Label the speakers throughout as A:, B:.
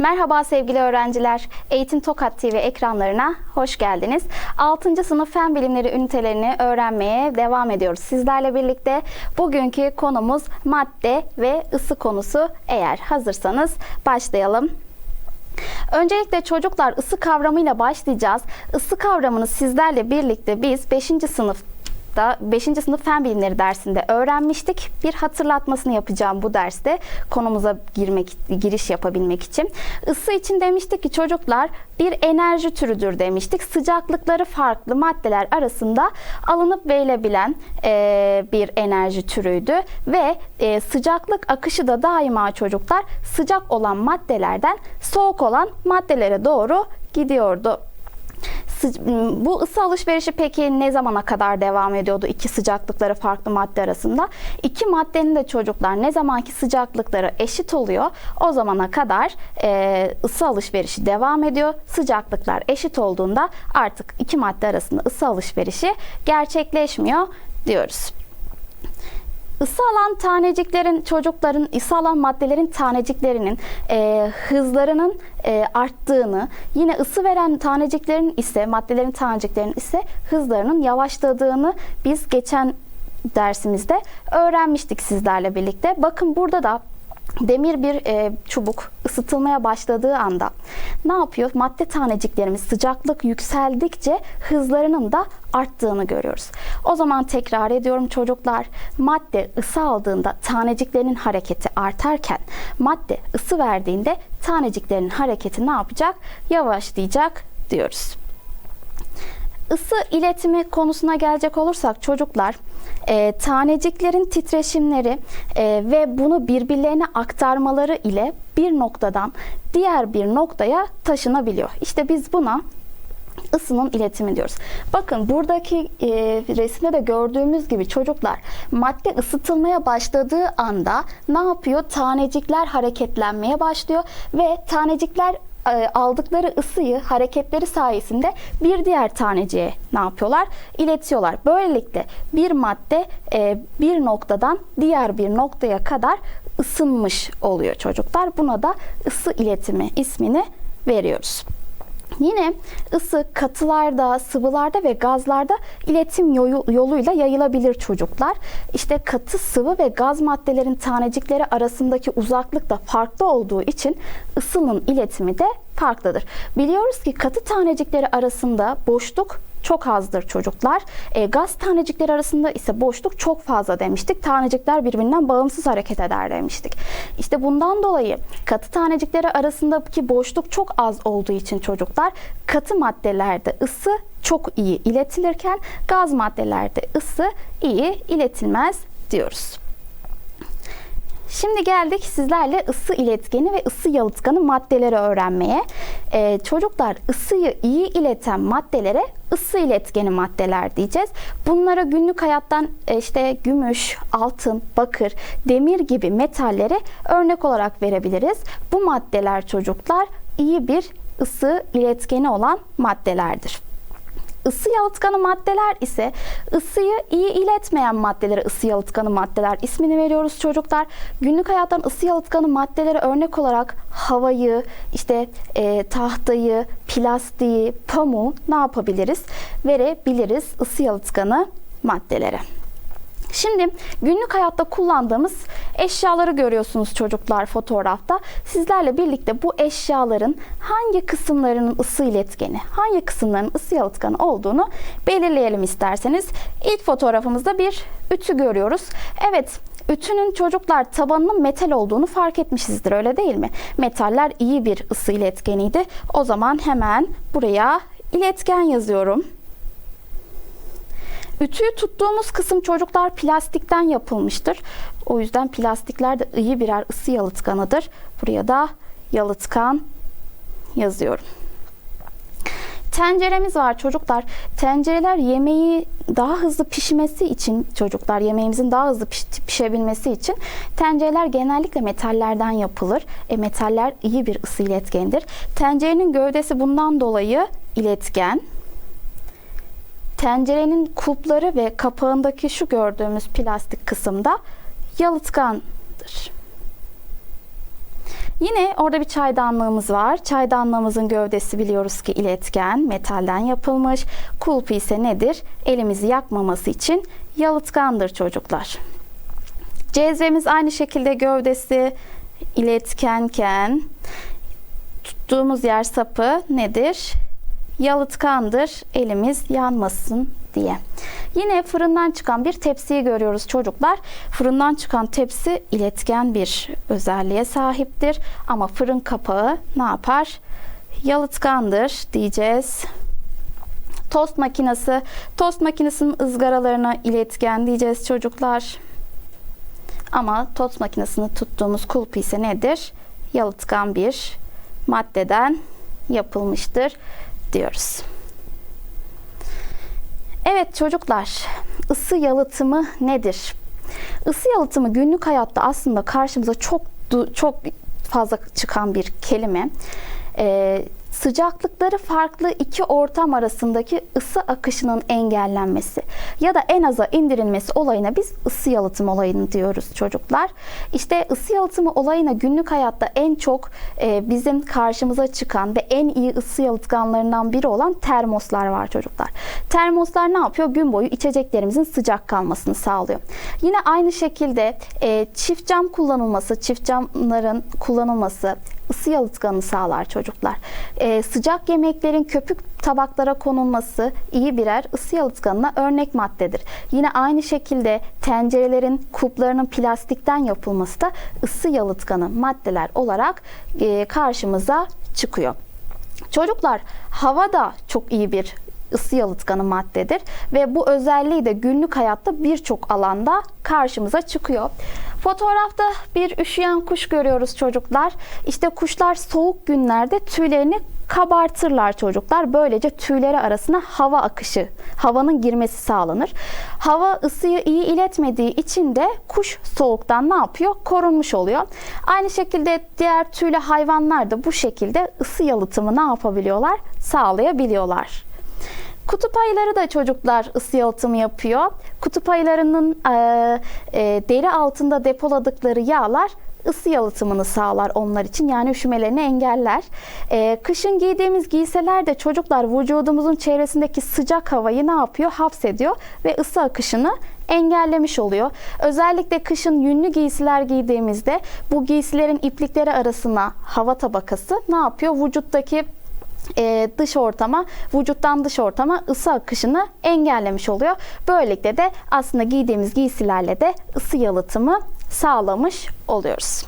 A: Merhaba sevgili öğrenciler. Eğitim Tokat TV ekranlarına hoş geldiniz. 6. sınıf fen bilimleri ünitelerini öğrenmeye devam ediyoruz. Sizlerle birlikte bugünkü konumuz madde ve ısı konusu. Eğer hazırsanız başlayalım. Öncelikle çocuklar ısı kavramıyla başlayacağız. Isı kavramını sizlerle birlikte biz 5. sınıf da 5. sınıf fen bilimleri dersinde öğrenmiştik. Bir hatırlatmasını yapacağım bu derste konumuza girmek giriş yapabilmek için. Isı için demiştik ki çocuklar bir enerji türüdür demiştik. Sıcaklıkları farklı maddeler arasında alınıp verilebilen e, bir enerji türüydü ve e, sıcaklık akışı da daima çocuklar sıcak olan maddelerden soğuk olan maddelere doğru gidiyordu. Bu ısı alışverişi peki ne zamana kadar devam ediyordu iki sıcaklıkları farklı madde arasında? İki maddenin de çocuklar ne zamanki sıcaklıkları eşit oluyor o zamana kadar e, ısı alışverişi devam ediyor. Sıcaklıklar eşit olduğunda artık iki madde arasında ısı alışverişi gerçekleşmiyor diyoruz. Isı alan taneciklerin çocukların ısı alan maddelerin taneciklerinin e, hızlarının e, arttığını, yine ısı veren taneciklerin ise maddelerin taneciklerinin ise hızlarının yavaşladığını biz geçen dersimizde öğrenmiştik sizlerle birlikte. Bakın burada da demir bir e, çubuk ısıtılmaya başladığı anda ne yapıyor? Madde taneciklerimiz sıcaklık yükseldikçe hızlarının da arttığını görüyoruz. O zaman tekrar ediyorum çocuklar. Madde ısı aldığında taneciklerin hareketi artarken madde ısı verdiğinde taneciklerin hareketi ne yapacak? Yavaşlayacak diyoruz. Isı iletimi konusuna gelecek olursak çocuklar e, taneciklerin titreşimleri e, ve bunu birbirlerine aktarmaları ile bir noktadan diğer bir noktaya taşınabiliyor. İşte biz buna ısının iletimi diyoruz. Bakın buradaki e, resimde de gördüğümüz gibi çocuklar madde ısıtılmaya başladığı anda ne yapıyor? Tanecikler hareketlenmeye başlıyor ve tanecikler aldıkları ısıyı hareketleri sayesinde bir diğer taneciğe ne yapıyorlar? İletiyorlar. Böylelikle bir madde e, bir noktadan diğer bir noktaya kadar ısınmış oluyor çocuklar. Buna da ısı iletimi ismini veriyoruz. Yine ısı katılarda, sıvılarda ve gazlarda iletim yoluyla yayılabilir çocuklar. İşte katı sıvı ve gaz maddelerin tanecikleri arasındaki uzaklık da farklı olduğu için ısının iletimi de farklıdır. Biliyoruz ki katı tanecikleri arasında boşluk çok azdır çocuklar. E, gaz tanecikleri arasında ise boşluk çok fazla demiştik. Tanecikler birbirinden bağımsız hareket eder demiştik. İşte bundan dolayı katı tanecikleri arasındaki boşluk çok az olduğu için çocuklar katı maddelerde ısı çok iyi iletilirken gaz maddelerde ısı iyi iletilmez diyoruz. Şimdi geldik sizlerle ısı iletkeni ve ısı yalıtkanı maddeleri öğrenmeye. Ee, çocuklar ısıyı iyi ileten maddelere ısı iletkeni maddeler diyeceğiz. Bunlara günlük hayattan e, işte gümüş, altın, bakır, demir gibi metalleri örnek olarak verebiliriz. Bu maddeler çocuklar iyi bir ısı iletkeni olan maddelerdir. Isı yalıtkanı maddeler ise ısıyı iyi iletmeyen maddelere ısı yalıtkanı maddeler ismini veriyoruz çocuklar. Günlük hayattan ısı yalıtkanı maddelere örnek olarak havayı, işte e, tahtayı, plastiği, pamuğu ne yapabiliriz? Verebiliriz ısı yalıtkanı maddelere. Şimdi günlük hayatta kullandığımız eşyaları görüyorsunuz çocuklar fotoğrafta. Sizlerle birlikte bu eşyaların hangi kısımlarının ısı iletkeni, hangi kısımlarının ısı yalıtkanı olduğunu belirleyelim isterseniz. İlk fotoğrafımızda bir ütü görüyoruz. Evet, Ütünün çocuklar tabanının metal olduğunu fark etmişizdir öyle değil mi? Metaller iyi bir ısı iletkeniydi. O zaman hemen buraya iletken yazıyorum. Ütüyü tuttuğumuz kısım çocuklar plastikten yapılmıştır. O yüzden plastikler de iyi birer ısı yalıtkanıdır. Buraya da yalıtkan yazıyorum. Tenceremiz var çocuklar. Tencereler yemeği daha hızlı pişmesi için çocuklar yemeğimizin daha hızlı piş, pişebilmesi için tencereler genellikle metallerden yapılır. E, metaller iyi bir ısı iletkendir. Tencerenin gövdesi bundan dolayı iletken. Tencerenin kulpları ve kapağındaki şu gördüğümüz plastik kısımda yalıtkandır. Yine orada bir çaydanlığımız var. Çaydanlığımızın gövdesi biliyoruz ki iletken, metalden yapılmış. Kulpu ise nedir? Elimizi yakmaması için yalıtkandır çocuklar. Cezvemiz aynı şekilde gövdesi iletkenken tuttuğumuz yer sapı nedir? Yalıtkandır. Elimiz yanmasın diye. Yine fırından çıkan bir tepsiyi görüyoruz çocuklar. Fırından çıkan tepsi iletken bir özelliğe sahiptir. Ama fırın kapağı ne yapar? Yalıtkandır diyeceğiz. Tost makinesi, tost makinesinin ızgaralarına iletken diyeceğiz çocuklar. Ama tost makinesini tuttuğumuz kulp ise nedir? Yalıtkan bir maddeden yapılmıştır diyoruz. Evet çocuklar, ısı yalıtımı nedir? Isı yalıtımı günlük hayatta aslında karşımıza çok çok fazla çıkan bir kelime. Ee, sıcaklıkları farklı iki ortam arasındaki ısı akışının engellenmesi ya da en aza indirilmesi olayına biz ısı yalıtım olayını diyoruz çocuklar. İşte ısı yalıtımı olayına günlük hayatta en çok e, bizim karşımıza çıkan ve en iyi ısı yalıtkanlarından biri olan termoslar var çocuklar. Termoslar ne yapıyor? Gün boyu içeceklerimizin sıcak kalmasını sağlıyor. Yine aynı şekilde e, çift cam kullanılması, çift camların kullanılması ısı yalıtkanı sağlar çocuklar. Ee, sıcak yemeklerin köpük tabaklara konulması iyi birer ısı yalıtkanına örnek maddedir. Yine aynı şekilde tencerelerin kuplarının plastikten yapılması da ısı yalıtkanı maddeler olarak e, karşımıza çıkıyor. Çocuklar hava da çok iyi bir ısı yalıtkanı maddedir ve bu özelliği de günlük hayatta birçok alanda karşımıza çıkıyor. Fotoğrafta bir üşüyen kuş görüyoruz çocuklar. İşte kuşlar soğuk günlerde tüylerini kabartırlar çocuklar. Böylece tüyleri arasına hava akışı, havanın girmesi sağlanır. Hava ısıyı iyi iletmediği için de kuş soğuktan ne yapıyor? Korunmuş oluyor. Aynı şekilde diğer tüylü hayvanlar da bu şekilde ısı yalıtımı ne yapabiliyorlar? Sağlayabiliyorlar. Kutup ayıları da çocuklar ısı yalıtımı yapıyor. Kutup ayılarının e, e, deri altında depoladıkları yağlar ısı yalıtımını sağlar onlar için. Yani üşümelerini engeller. Ee, kışın giydiğimiz giysiler de çocuklar vücudumuzun çevresindeki sıcak havayı ne yapıyor? Hapsediyor ve ısı akışını engellemiş oluyor. Özellikle kışın yünlü giysiler giydiğimizde bu giysilerin iplikleri arasına hava tabakası ne yapıyor? Vücuttaki e, dış ortama, vücuttan dış ortama ısı akışını engellemiş oluyor. Böylelikle de aslında giydiğimiz giysilerle de ısı yalıtımı sağlamış oluyoruz.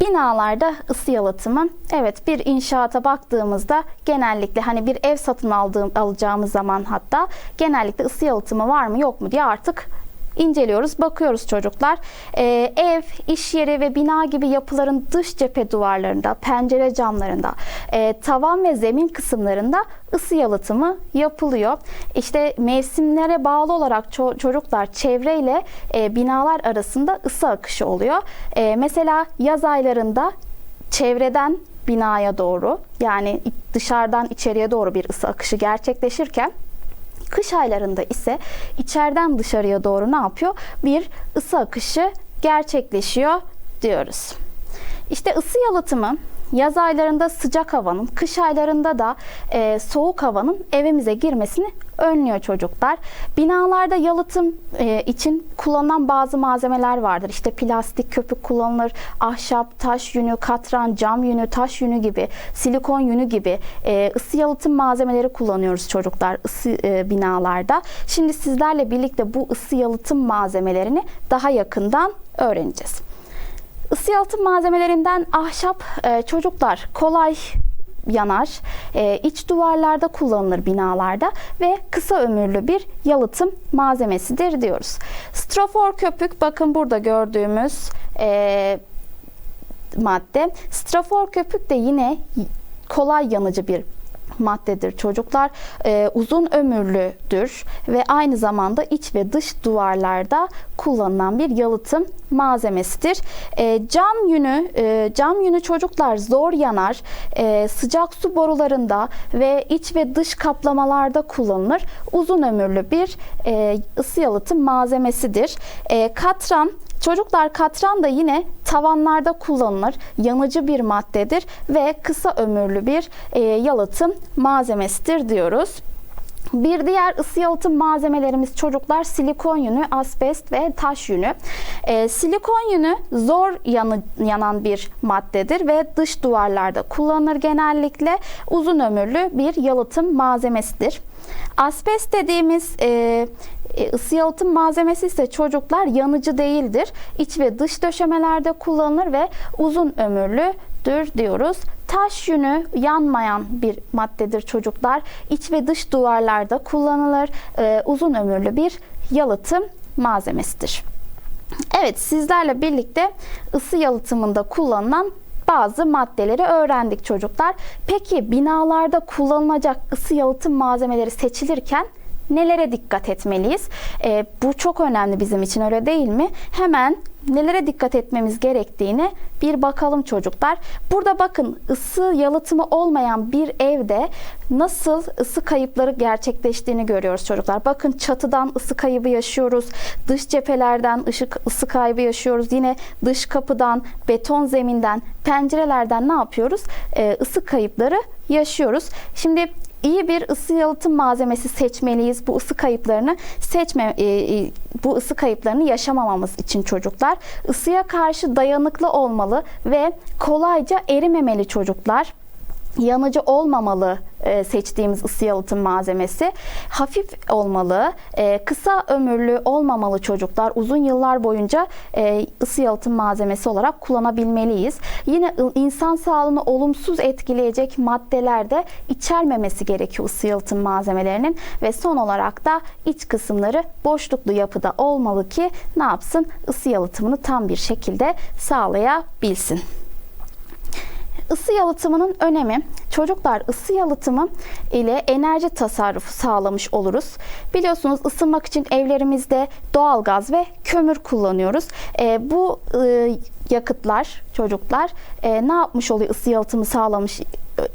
A: Binalarda ısı yalıtımı, evet bir inşaata baktığımızda genellikle hani bir ev satın aldığım, alacağımız zaman hatta genellikle ısı yalıtımı var mı yok mu diye artık inceliyoruz, bakıyoruz çocuklar. Ee, ev, iş yeri ve bina gibi yapıların dış cephe duvarlarında, pencere camlarında, e, tavan ve zemin kısımlarında ısı yalıtımı yapılıyor. İşte mevsimlere bağlı olarak ço- çocuklar çevreyle e, binalar arasında ısı akışı oluyor. E, mesela yaz aylarında çevreden binaya doğru yani dışarıdan içeriye doğru bir ısı akışı gerçekleşirken Kış aylarında ise içeriden dışarıya doğru ne yapıyor? Bir ısı akışı gerçekleşiyor diyoruz. İşte ısı yalıtımı yaz aylarında sıcak havanın, kış aylarında da e, soğuk havanın evimize girmesini önlüyor çocuklar. Binalarda yalıtım e, için kullanılan bazı malzemeler vardır. İşte plastik köpük kullanılır, ahşap, taş yünü, katran, cam yünü, taş yünü gibi, silikon yünü gibi e, ısı yalıtım malzemeleri kullanıyoruz çocuklar ısı e, binalarda. Şimdi sizlerle birlikte bu ısı yalıtım malzemelerini daha yakından öğreneceğiz. Isı yalıtım malzemelerinden ahşap e, çocuklar kolay yanar. E, iç duvarlarda kullanılır binalarda ve kısa ömürlü bir yalıtım malzemesidir diyoruz. Strafor köpük bakın burada gördüğümüz e, madde. Strafor köpük de yine kolay yanıcı bir maddedir çocuklar. E, uzun ömürlüdür ve aynı zamanda iç ve dış duvarlarda kullanılan bir yalıtım malzemesidir. E, cam yünü, e, cam yünü çocuklar zor yanar. E, sıcak su borularında ve iç ve dış kaplamalarda kullanılır. Uzun ömürlü bir e, ısı yalıtım malzemesidir. E, katran Çocuklar katran da yine tavanlarda kullanılır, yanıcı bir maddedir ve kısa ömürlü bir e, yalıtım malzemesidir diyoruz. Bir diğer ısı yalıtım malzemelerimiz çocuklar silikon yünü, asbest ve taş yünü. E, silikon yünü zor yanı, yanan bir maddedir ve dış duvarlarda kullanılır genellikle uzun ömürlü bir yalıtım malzemesidir. Asbest dediğimiz e, e, ısı yalıtım malzemesi ise çocuklar yanıcı değildir. İç ve dış döşemelerde kullanılır ve uzun ömürlüdür diyoruz. Taş yünü yanmayan bir maddedir çocuklar. İç ve dış duvarlarda kullanılır. E, uzun ömürlü bir yalıtım malzemesidir. Evet sizlerle birlikte ısı yalıtımında kullanılan bazı maddeleri öğrendik çocuklar. Peki binalarda kullanılacak ısı yalıtım malzemeleri seçilirken nelere dikkat etmeliyiz? Ee, bu çok önemli bizim için öyle değil mi? Hemen nelere dikkat etmemiz gerektiğini bir bakalım çocuklar. Burada bakın ısı yalıtımı olmayan bir evde nasıl ısı kayıpları gerçekleştiğini görüyoruz çocuklar. Bakın çatıdan ısı kaybı yaşıyoruz. Dış cephelerden ışık ısı kaybı yaşıyoruz. Yine dış kapıdan, beton zeminden, pencerelerden ne yapıyoruz? Ee, ısı kayıpları yaşıyoruz. Şimdi iyi bir ısı yalıtım malzemesi seçmeliyiz. Bu ısı kayıplarını seçme e, e, bu ısı kayıplarını yaşamamamız için çocuklar ısıya karşı dayanıklı olmalı ve kolayca erimemeli çocuklar yanıcı olmamalı e, seçtiğimiz ısı yalıtım malzemesi. Hafif olmalı, e, kısa ömürlü olmamalı çocuklar. Uzun yıllar boyunca e, ısı yalıtım malzemesi olarak kullanabilmeliyiz. Yine insan sağlığını olumsuz etkileyecek maddeler de içermemesi gerekiyor ısı yalıtım malzemelerinin. Ve son olarak da iç kısımları boşluklu yapıda olmalı ki ne yapsın? Isı yalıtımını tam bir şekilde sağlayabilsin. Isı yalıtımının önemi çocuklar ısı yalıtımı ile enerji tasarrufu sağlamış oluruz. Biliyorsunuz ısınmak için evlerimizde doğalgaz ve kömür kullanıyoruz. E, bu e, yakıtlar çocuklar e, ne yapmış oluyor ısı yalıtımı sağlamış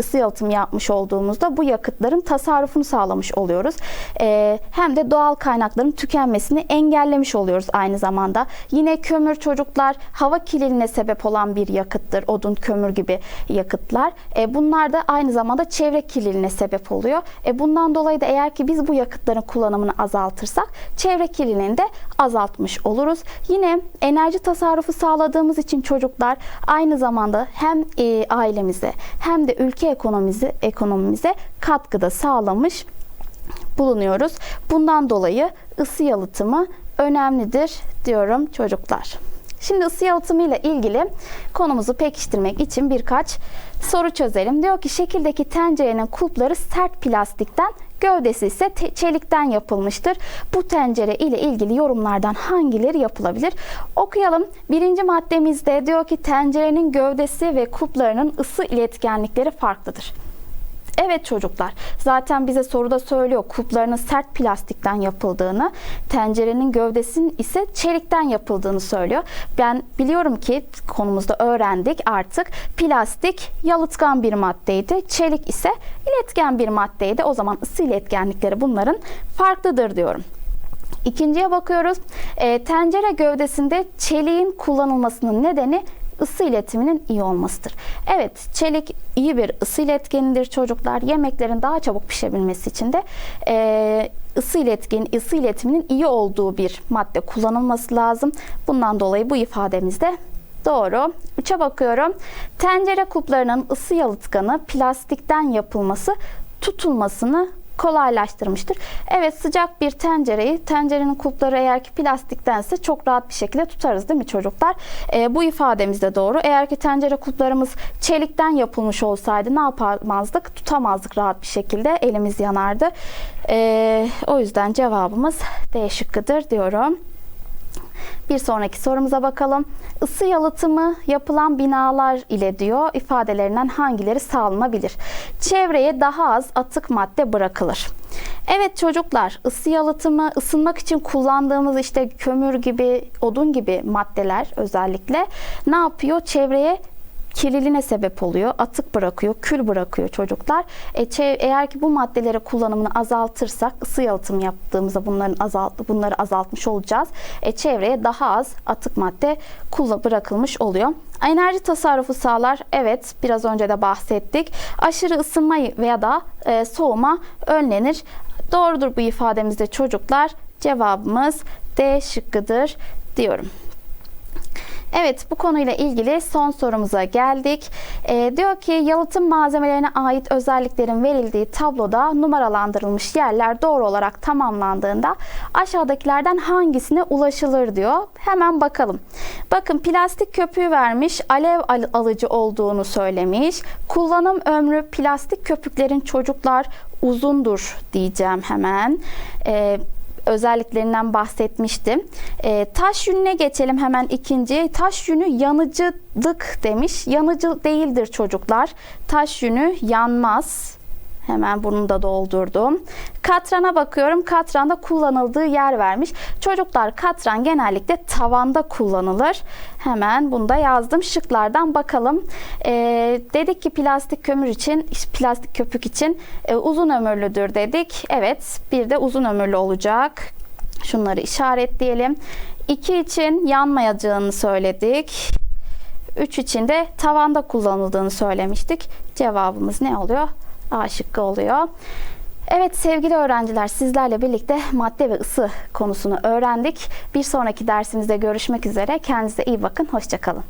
A: ısı yalıtımı yapmış olduğumuzda bu yakıtların tasarrufunu sağlamış oluyoruz. E, hem de doğal kaynakların tükenmesini engellemiş oluyoruz aynı zamanda. Yine kömür çocuklar hava kirliliğine sebep olan bir yakıttır. Odun, kömür gibi yakıtlar. E, bunlar da aynı zamanda çevre kirliliğine sebep oluyor. E, bundan dolayı da eğer ki biz bu yakıtların kullanımını azaltırsak çevre kirliliğini de azaltmış oluruz. Yine enerji tasarrufu sağladığımız için çocuklar aynı zamanda hem e, ailemize hem de ülke ekonomimize, ekonomimize katkıda sağlamış bulunuyoruz. Bundan dolayı ısı yalıtımı önemlidir diyorum çocuklar. Şimdi ısı yalıtımı ile ilgili konumuzu pekiştirmek için birkaç soru çözelim. Diyor ki şekildeki tencerenin kulpları sert plastikten, gövdesi ise çelikten yapılmıştır. Bu tencere ile ilgili yorumlardan hangileri yapılabilir? Okuyalım. Birinci maddemizde diyor ki tencerenin gövdesi ve kulplarının ısı iletkenlikleri farklıdır. Evet çocuklar zaten bize soruda söylüyor kulplarının sert plastikten yapıldığını, tencerenin gövdesinin ise çelikten yapıldığını söylüyor. Ben biliyorum ki konumuzda öğrendik artık plastik yalıtkan bir maddeydi, çelik ise iletken bir maddeydi. O zaman ısı iletkenlikleri bunların farklıdır diyorum. İkinciye bakıyoruz. E, tencere gövdesinde çeliğin kullanılmasının nedeni ısı iletiminin iyi olmasıdır. Evet çelik iyi bir ısı iletkenidir çocuklar. Yemeklerin daha çabuk pişebilmesi için de e, ısı iletken, ısı iletiminin iyi olduğu bir madde kullanılması lazım. Bundan dolayı bu ifademizde Doğru. Üçe bakıyorum. Tencere kuplarının ısı yalıtkanı plastikten yapılması tutulmasını kolaylaştırmıştır. Evet sıcak bir tencereyi tencerenin kulpları eğer ki plastiktense çok rahat bir şekilde tutarız değil mi çocuklar? E, bu ifademiz de doğru. Eğer ki tencere kulplarımız çelikten yapılmış olsaydı ne yapamazdık? Tutamazdık rahat bir şekilde. Elimiz yanardı. E, o yüzden cevabımız D şıkkıdır diyorum. Bir sonraki sorumuza bakalım. Isı yalıtımı yapılan binalar ile diyor ifadelerinden hangileri sağlanabilir? Çevreye daha az atık madde bırakılır. Evet çocuklar ısı yalıtımı ısınmak için kullandığımız işte kömür gibi odun gibi maddeler özellikle ne yapıyor? Çevreye kirliliğine sebep oluyor. Atık bırakıyor, kül bırakıyor çocuklar. E, eğer ki bu maddeleri kullanımını azaltırsak, ısı yalıtım yaptığımızda bunların azalt bunları azaltmış olacağız. E, çevreye daha az atık madde bırakılmış oluyor. Enerji tasarrufu sağlar. Evet, biraz önce de bahsettik. Aşırı ısınma veya da e, soğuma önlenir. Doğrudur bu ifademizde çocuklar. Cevabımız D şıkkıdır diyorum. Evet bu konuyla ilgili son sorumuza geldik. Ee, diyor ki yalıtım malzemelerine ait özelliklerin verildiği tabloda numaralandırılmış yerler doğru olarak tamamlandığında aşağıdakilerden hangisine ulaşılır diyor. Hemen bakalım. Bakın plastik köpüğü vermiş, alev al- alıcı olduğunu söylemiş. Kullanım ömrü plastik köpüklerin çocuklar uzundur diyeceğim hemen. Ee, özelliklerinden bahsetmiştim. E, taş yününe geçelim hemen ikinci. Taş yünü yanıcılık demiş. Yanıcı değildir çocuklar. Taş yünü yanmaz. Hemen bunu da doldurdum. Katrana bakıyorum. Katranda kullanıldığı yer vermiş. Çocuklar katran genellikle tavanda kullanılır. Hemen bunu da yazdım. Şıklardan bakalım. Ee, dedik ki plastik kömür için, plastik köpük için e, uzun ömürlüdür dedik. Evet, bir de uzun ömürlü olacak. Şunları işaretleyelim. 2 için yanmayacağını söyledik. 3 için de tavanda kullanıldığını söylemiştik. Cevabımız ne oluyor? A şıkkı oluyor. Evet sevgili öğrenciler sizlerle birlikte madde ve ısı konusunu öğrendik. Bir sonraki dersimizde görüşmek üzere. Kendinize iyi bakın. Hoşçakalın.